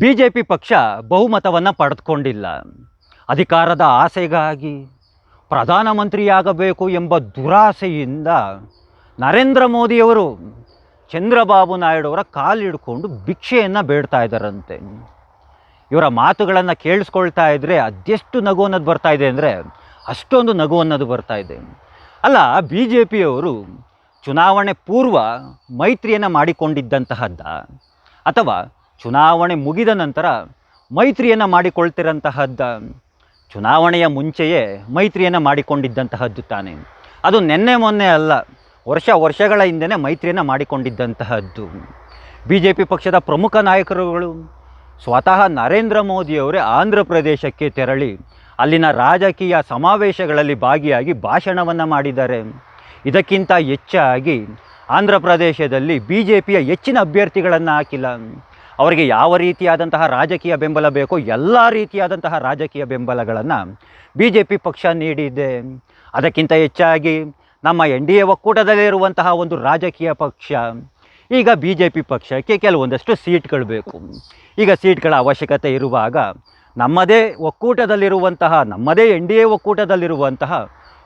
B J P ಪಕ್ಷ ಬಹುಮತವನ್ನು ಪಡೆದುಕೊಂಡಿಲ್ಲ. ಅಧಿಕಾರದ ಆಸೆಗಾಗಿ ಪ್ರಧಾನಮಂತ್ರಿಯಾಗಬೇಕು ಎಂಬ ದುರಾಸೆಯಿಂದ ನರೇಂದ್ರ ಮೋದಿಯವರು ಚಂದ್ರಬಾಬು ನಾಯ್ಡು ಅವರ ಕಾಲಿಡ್ಕೊಂಡು ಭಿಕ್ಷೆಯನ್ನು ಬೇಡ್ತಾ ಇದ್ದಾರಂತೆ. ಇವರ ಮಾತುಗಳನ್ನು ಕೇಳಿಸ್ಕೊಳ್ತಾ ಇದ್ದರೆ ಅದೆಷ್ಟು ನಗು ಅನ್ನೋದು ಬರ್ತಾ ಇದೆ ಅಂದರೆ ಅಷ್ಟೊಂದು ನಗು ಅನ್ನೋದು ಬರ್ತಾ ಇದೆ. ಅಲ್ಲ ಬಿ ಜೆ ಪಿಯವರು ಚುನಾವಣೆ ಪೂರ್ವ ಮೈತ್ರಿಯನ್ನು ಮಾಡಿಕೊಂಡಿದ್ದಂತಹದ್ದ ಅಥವಾ ಚುನಾವಣೆ ಮುಗಿದ ನಂತರ ಮೈತ್ರಿಯನ್ನು ಮಾಡಿಕೊಳ್ತಿರಂತಹದ್ದು, ಚುನಾವಣೆಯ ಮುಂಚೆಯೇ ಮೈತ್ರಿಯನ್ನು ಮಾಡಿಕೊಂಡಿದ್ದಂತಹದ್ದು ತಾನೆ. ಅದು ನಿನ್ನೆ ಮೊನ್ನೆ ಅಲ್ಲ, ವರ್ಷ ವರ್ಷಗಳ ಹಿಂದೆಯೇ ಮೈತ್ರಿಯನ್ನು ಮಾಡಿಕೊಂಡಿದ್ದಂತಹದ್ದು. ಬಿ ಜೆ ಪಿ ಪಕ್ಷದ ಪ್ರಮುಖ ನಾಯಕರುಗಳು ಸ್ವತಃ ನರೇಂದ್ರ ಮೋದಿಯವರೇ ಆಂಧ್ರ ಪ್ರದೇಶಕ್ಕೆ ತೆರಳಿ, ಅಲ್ಲಿನ ರಾಜಕೀಯ ಸಮಾವೇಶಗಳಲ್ಲಿ ಭಾಗಿಯಾಗಿ ಭಾಷಣವನ್ನು ಮಾಡಿದ್ದಾರೆ. ಇದಕ್ಕಿಂತ ಹೆಚ್ಚಾಗಿ ಆಂಧ್ರ ಪ್ರದೇಶದಲ್ಲಿ ಬಿ ಜೆ ಪಿಯ ಹೆಚ್ಚಿನ ಅಭ್ಯರ್ಥಿಗಳನ್ನು ಹಾಕಿಲ್ಲ. ಅವರಿಗೆ ಯಾವ ರೀತಿಯಾದಂತಹ ರಾಜಕೀಯ ಬೆಂಬಲ ಬೇಕೋ ಎಲ್ಲ ರೀತಿಯಾದಂತಹ ರಾಜಕೀಯ ಬೆಂಬಲಗಳನ್ನು ಬಿ ಜೆ ಪಿ ಪಕ್ಷ ನೀಡಿದೆ. ಅದಕ್ಕಿಂತ ಹೆಚ್ಚಾಗಿ ನಮ್ಮ ಎನ್ ಡಿ ಎ ಒಕ್ಕೂಟದಲ್ಲಿರುವಂತಹ ಒಂದು ರಾಜಕೀಯ ಪಕ್ಷ. ಈಗ ಬಿ ಜೆ ಪಿ ಪಕ್ಷಕ್ಕೆ ಕೆಲವೊಂದಷ್ಟು ಸೀಟ್ಗಳು ಬೇಕು. ಈಗ ಸೀಟ್ಗಳ ಅವಶ್ಯಕತೆ ಇರುವಾಗ ನಮ್ಮದೇ ಒಕ್ಕೂಟದಲ್ಲಿರುವಂತಹ, ನಮ್ಮದೇ ಎನ್ ಡಿ ಎ ಒಕ್ಕೂಟದಲ್ಲಿರುವಂತಹ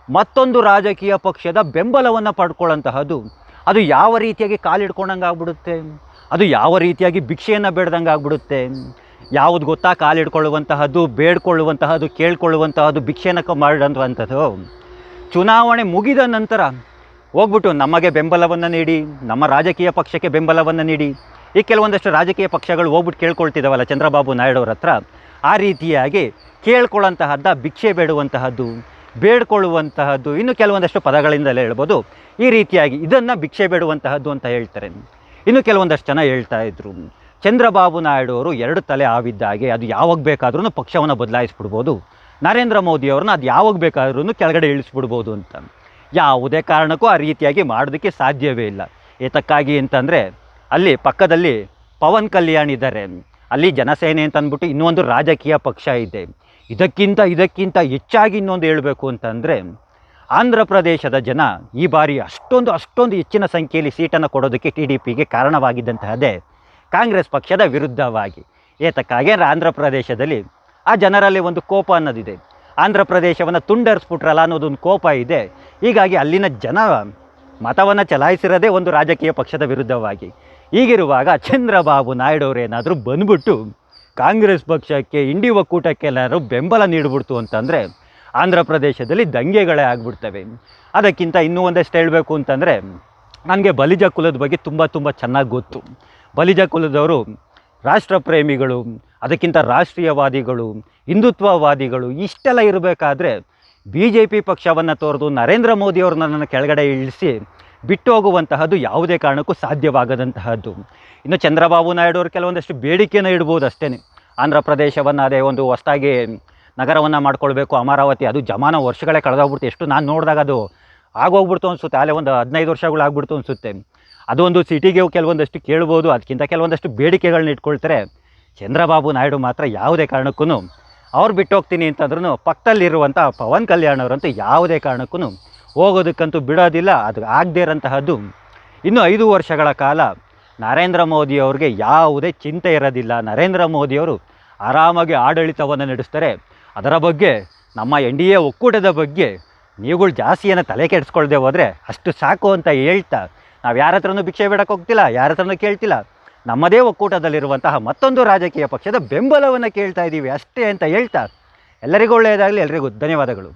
ಮತ್ತೊಂದು ರಾಜಕೀಯ ಪಕ್ಷದ ಬೆಂಬಲವನ್ನು ಪಡ್ಕೊಳ್ಳೋಂತಹದ್ದು ಅದು ಯಾವ ರೀತಿಯಾಗಿ ಕಾಲಿಡ್ಕೊಂಡಂಗೆ ಆಗ್ಬಿಡುತ್ತೆ ಅದು ಯಾವ ರೀತಿಯಾಗಿ ಭಿಕ್ಷೆಯನ್ನು ಬೇಡ್ದಂಗೆ ಆಗ್ಬಿಡುತ್ತೆ? ಯಾವುದು ಗೊತ್ತಾ? ಕಾಲಿಡ್ಕೊಳ್ಳುವಂತಹದ್ದು, ಬೇಡ್ಕೊಳ್ಳುವಂತಹದ್ದು, ಕೇಳ್ಕೊಳ್ಳುವಂತಹದ್ದು ಭಿಕ್ಷೆಯನ್ನು ಮಾಡುವಂಥದ್ದು ಚುನಾವಣೆ ಮುಗಿದ ನಂತರ ಹೋಗ್ಬಿಟ್ಟು ನಮಗೆ ಬೆಂಬಲವನ್ನು ನೀಡಿ, ನಮ್ಮ ರಾಜಕೀಯ ಪಕ್ಷಕ್ಕೆ ಬೆಂಬಲವನ್ನು ನೀಡಿ. ಈ ಕೆಲವೊಂದಷ್ಟು ರಾಜಕೀಯ ಪಕ್ಷಗಳು ಹೋಗ್ಬಿಟ್ಟು ಕೇಳ್ಕೊಳ್ತಿದ್ದಾವಲ್ಲ ಚಂದ್ರಬಾಬು ನಾಯ್ಡು ಹತ್ರ. ಆ ರೀತಿಯಾಗಿ ಕೇಳ್ಕೊಳ್ಳೋಂತಹದ್ದ ಭಿಕ್ಷೆ ಬೇಡುವಂತಹದ್ದು, ಬೇಡ್ಕೊಳ್ಳುವಂತಹದ್ದು, ಇನ್ನು ಕೆಲವೊಂದಷ್ಟು ಪದಗಳಿಂದಲೇ ಹೇಳ್ಬೋದು. ಈ ರೀತಿಯಾಗಿ ಇದನ್ನು ಭಿಕ್ಷೆ ಬೇಡುವಂತಹದ್ದು ಅಂತ ಹೇಳ್ತಾರೆ. ಇನ್ನು ಕೆಲವೊಂದಷ್ಟು ಜನ ಹೇಳ್ತಾ ಇದ್ರು. ಚಂದ್ರಬಾಬು ನಾಯ್ಡು ಅವರು ಎರಡು ತಲೆ ಆವಿದ್ದಾಗೆ ಅದು ಯಾವಾಗ ಬೇಕಾದ್ರೂ ಪಕ್ಷವನ್ನು ಬದಲಾಯಿಸ್ಬಿಡ್ಬೋದು. ನರೇಂದ್ರ ಮೋದಿಯವ್ರನ್ನ ಅದು ಯಾವಾಗ ಬೇಕಾದ್ರೂ ಕೆಳಗಡೆ ಇಳಿಸ್ಬಿಡ್ಬೋದು ಅಂತ. ಯಾವುದೇ ಕಾರಣಕ್ಕೂ ಆ ರೀತಿಯಾಗಿ ಮಾಡೋದಕ್ಕೆ ಸಾಧ್ಯವೇ ಇಲ್ಲ. ಏತಕ್ಕಾಗಿ ಅಂತಂದರೆ ಅಲ್ಲಿ ಪಕ್ಕದಲ್ಲಿ ಪವನ್ ಕಲ್ಯಾಣ್ ಇದ್ದಾರೆ. ಅಲ್ಲಿ ಜನಸೇನೆ ಅಂತ ಅಂದ್ಬಿಟ್ಟು ಇನ್ನೊಂದು ರಾಜಕೀಯ ಪಕ್ಷ ಇದೆ. ಇದಕ್ಕಿಂತ ಇದಕ್ಕಿಂತ ಹೆಚ್ಚಾಗಿ ಇನ್ನೊಂದು ಹೇಳಬೇಕು ಅಂತಂದರೆ ಆಂಧ್ರ ಪ್ರದೇಶದ ಜನ ಈ ಬಾರಿ ಅಷ್ಟೊಂದು ಅಷ್ಟೊಂದು ಹೆಚ್ಚಿನ ಸಂಖ್ಯೆಯಲ್ಲಿ ಸೀಟನ್ನು ಕೊಡೋದಕ್ಕೆ ಟಿ ಡಿ ಪಿಗೆ ಕಾರಣವಾಗಿದ್ದಂತಹದ್ದೇ ಕಾಂಗ್ರೆಸ್ ಪಕ್ಷದ ವಿರುದ್ಧವಾಗಿ. ಏತಕ್ಕಾಗಿ ಆಂಧ್ರ ಪ್ರದೇಶದಲ್ಲಿ ಆ ಜನರಲ್ಲಿ ಒಂದು ಕೋಪ ಅನ್ನೋದಿದೆ. ಆಂಧ್ರ ಪ್ರದೇಶವನ್ನು ತುಂಡರಿಸ್ಬಿಟ್ರಲ್ಲ ಅನ್ನೋದೊಂದು ಕೋಪ ಇದೆ. ಹೀಗಾಗಿ ಅಲ್ಲಿನ ಜನ ಮತವನ್ನು ಚಲಾಯಿಸಿರೋದೇ ಒಂದು ರಾಜಕೀಯ ಪಕ್ಷದ ವಿರುದ್ಧವಾಗಿ. ಹೀಗಿರುವಾಗ ಚಂದ್ರಬಾಬು ನಾಯ್ಡು ಅವರೇನಾದರೂ ಬಂದ್ಬಿಟ್ಟು ಕಾಂಗ್ರೆಸ್ ಪಕ್ಷಕ್ಕೆ, ಇಂಡಿ ಒಕ್ಕೂಟಕ್ಕೆಲ್ಲರೂ ಬೆಂಬಲ ನೀಡಿಬಿಡ್ತು ಅಂತಂದರೆ ಆಂಧ್ರ ಪ್ರದೇಶದಲ್ಲಿ ದಂಗೆಗಳೇ ಆಗಿಬಿಡ್ತವೆ. ಅದಕ್ಕಿಂತ ಇನ್ನೂ ಒಂದಷ್ಟು ಹೇಳಬೇಕು ಅಂತಂದರೆ, ನನಗೆ ಬಲಿಜ ಕುಲದ ಬಗ್ಗೆ ತುಂಬ ತುಂಬ ಚೆನ್ನಾಗಿ ಗೊತ್ತು. ಬಲಿಜ ಕುಲದವರು ರಾಷ್ಟ್ರ ಪ್ರೇಮಿಗಳು ಅದಕ್ಕಿಂತ ರಾಷ್ಟ್ರೀಯವಾದಿಗಳು, ಹಿಂದುತ್ವವಾದಿಗಳು, ಇಷ್ಟೆಲ್ಲ ಇರಬೇಕಾದ್ರೆ ಬಿ ಜೆ ಪಿ ಪಕ್ಷವನ್ನು ತೋರಿದು ನರೇಂದ್ರ ಮೋದಿಯವ್ರನ್ನ ನನ್ನ ಕೆಳಗಡೆ ಇಳಿಸಿ ಬಿಟ್ಟು ಹೋಗುವಂತಹದ್ದು ಯಾವುದೇ ಕಾರಣಕ್ಕೂ ಸಾಧ್ಯವಾಗದಂತಹದ್ದು. ಇನ್ನು ಚಂದ್ರಬಾಬು ನಾಯ್ಡು ಅವರು ಕೆಲವೊಂದಷ್ಟು ಬೇಡಿಕೆಯನ್ನು ಇಡ್ಬೋದು ಅಷ್ಟೇ ಆಂಧ್ರ ಪ್ರದೇಶವನ್ನು ಅದೇ ಒಂದು ಹೊಸದಾಗಿ ನಗರವನ್ನು ಮಾಡ್ಕೊಳ್ಬೇಕು, ಅಮರಾವತಿ, ಅದು ಜಮಾನ ವರ್ಷಗಳೇ ಕಳೆದೋಗ್ಬಿಡ್ತು. ಎಷ್ಟು ನಾನು ನೋಡಿದಾಗ ಅದು ಆಗೋಗ್ಬಿಡ್ತು ಅನಿಸುತ್ತೆ. ಅಲ್ಲೇ ಒಂದು ಹದಿನೈದು ವರ್ಷಗಳು ಆಗ್ಬಿಡ್ತು ಅನಿಸುತ್ತೆ. ಅದೊಂದು ಸಿಟಿಗೆ ಕೆಲವೊಂದಷ್ಟು ಕೇಳ್ಬೋದು, ಅದಕ್ಕಿಂತ ಕೆಲವೊಂದಷ್ಟು ಬೇಡಿಕೆಗಳನ್ನ ಇಟ್ಕೊಳ್ತಾರೆ. ಚಂದ್ರಬಾಬು ನಾಯ್ಡು ಮಾತ್ರ ಯಾವುದೇ ಕಾರಣಕ್ಕೂ ಅವ್ರು ಬಿಟ್ಟು ಹೋಗ್ತೀನಿ ಅಂತಂದ್ರೂ ಪಕ್ಕದಲ್ಲಿರುವಂಥ ಪವನ್ ಕಲ್ಯಾಣ್ ಅವರಂತೂ ಯಾವುದೇ ಕಾರಣಕ್ಕೂ ಹೋಗೋದಕ್ಕಂತೂ ಬಿಡೋದಿಲ್ಲ, ಅದು ಆಗದೇ ಇರೋಂತಹದ್ದು. ಇನ್ನು ಐದು ವರ್ಷಗಳ ಕಾಲ ನರೇಂದ್ರ ಮೋದಿ ಅವ್ರಿಗೆ ಯಾವುದೇ ಚಿಂತೆ ಇರೋದಿಲ್ಲ. ನರೇಂದ್ರ ಮೋದಿಯವರು ಆರಾಮಾಗಿ ಆಡಳಿತವನ್ನು ನಡೆಸ್ತಾರೆ. ಅದರ ಬಗ್ಗೆ, ನಮ್ಮ ಎನ್ ಡಿ ಎ ಒಕ್ಕೂಟದ ಬಗ್ಗೆ ನೀವುಗಳು ಜಾಸ್ತಿ ಏನೋ ತಲೆ ಕೆಡಿಸ್ಕೊಳ್ದೆ ಹೋದರೆ ಅಷ್ಟು ಸಾಕು ಅಂತ ಹೇಳ್ತಾ, ನಾವು ಯಾರ ಹತ್ರನೂ ಭಿಕ್ಷೆ ಬೇಡಕ್ಕೆ ಹೋಗ್ತಿಲ್ಲ, ಯಾರ ಹತ್ರನೂ ಕೇಳ್ತಿಲ್ಲ. ನಮ್ಮದೇ ಒಕ್ಕೂಟದಲ್ಲಿರುವಂತಹ ಮತ್ತೊಂದು ರಾಜಕೀಯ ಪಕ್ಷದ ಬೆಂಬಲವನ್ನು ಕೇಳ್ತಾ ಇದ್ದೀವಿ ಅಷ್ಟೇ ಅಂತ ಹೇಳ್ತಾ. ಎಲ್ಲರಿಗೂ ಒಳ್ಳೆಯದಾಗಲಿ ಎಲ್ಲರಿಗೂ ಧನ್ಯವಾದಗಳು.